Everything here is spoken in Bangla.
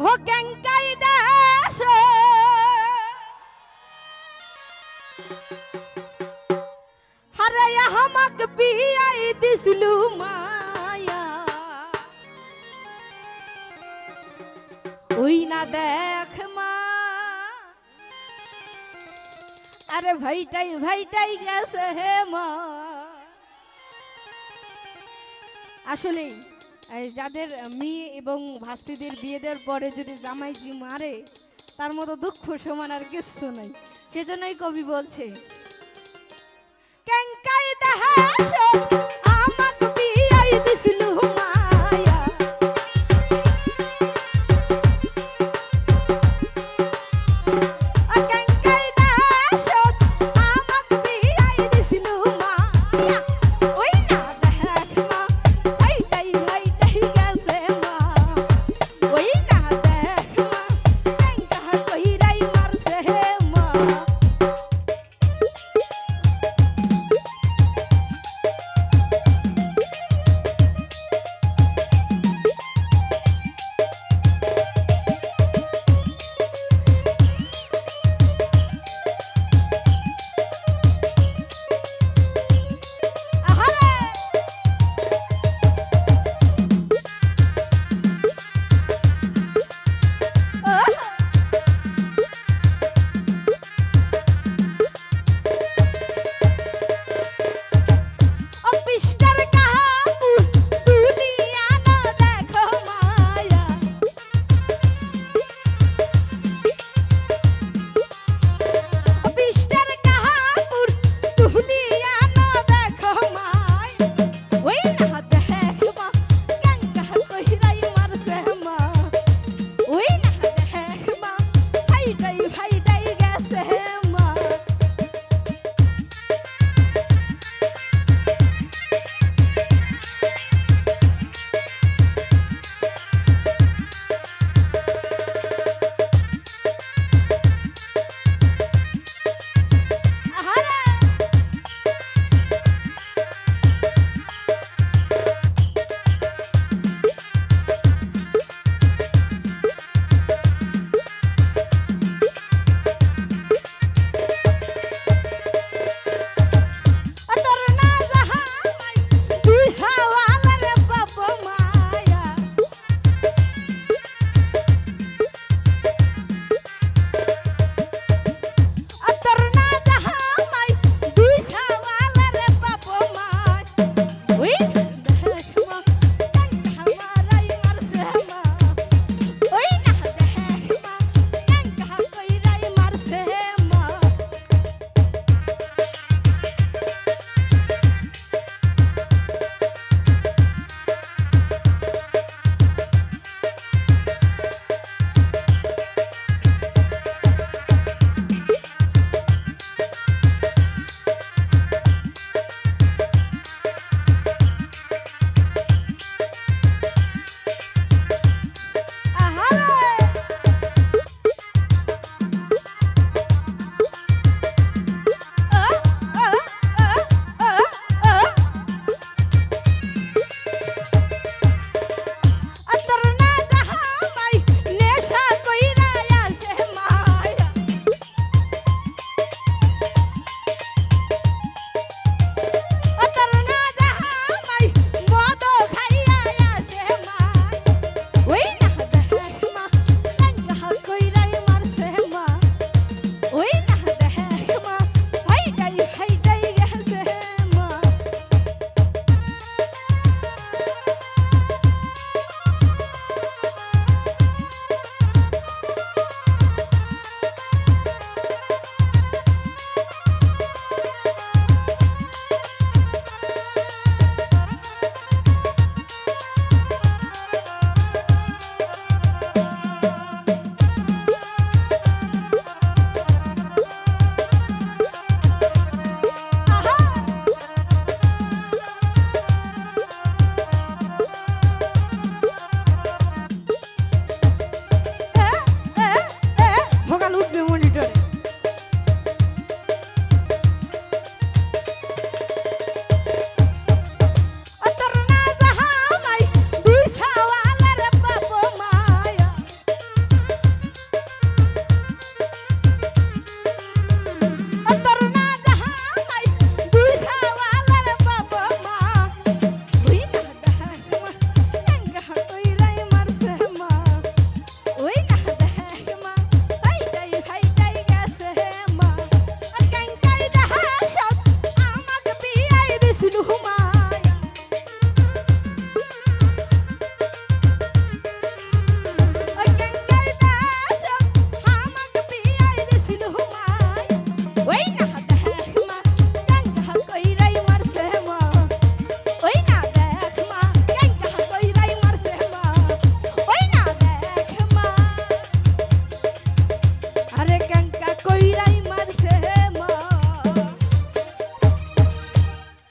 হো ক্যাঙ্কাই দেশ হারে হামাক বিয়াই দিসলু মায়া। ওই না দেখ মা। আরে ভাইটাই ভাইটাই গেছে হে মা। আসলেই যাদের মেয়ে এবং ভাস্তিদের বিয়ে দেওয়ার পরে যদি জামাইজি মারে, তার মতো দুঃখ সমান আর কিছু নাই। সেজন্যই কবি বলছে, কেঙ্কাই দেহাস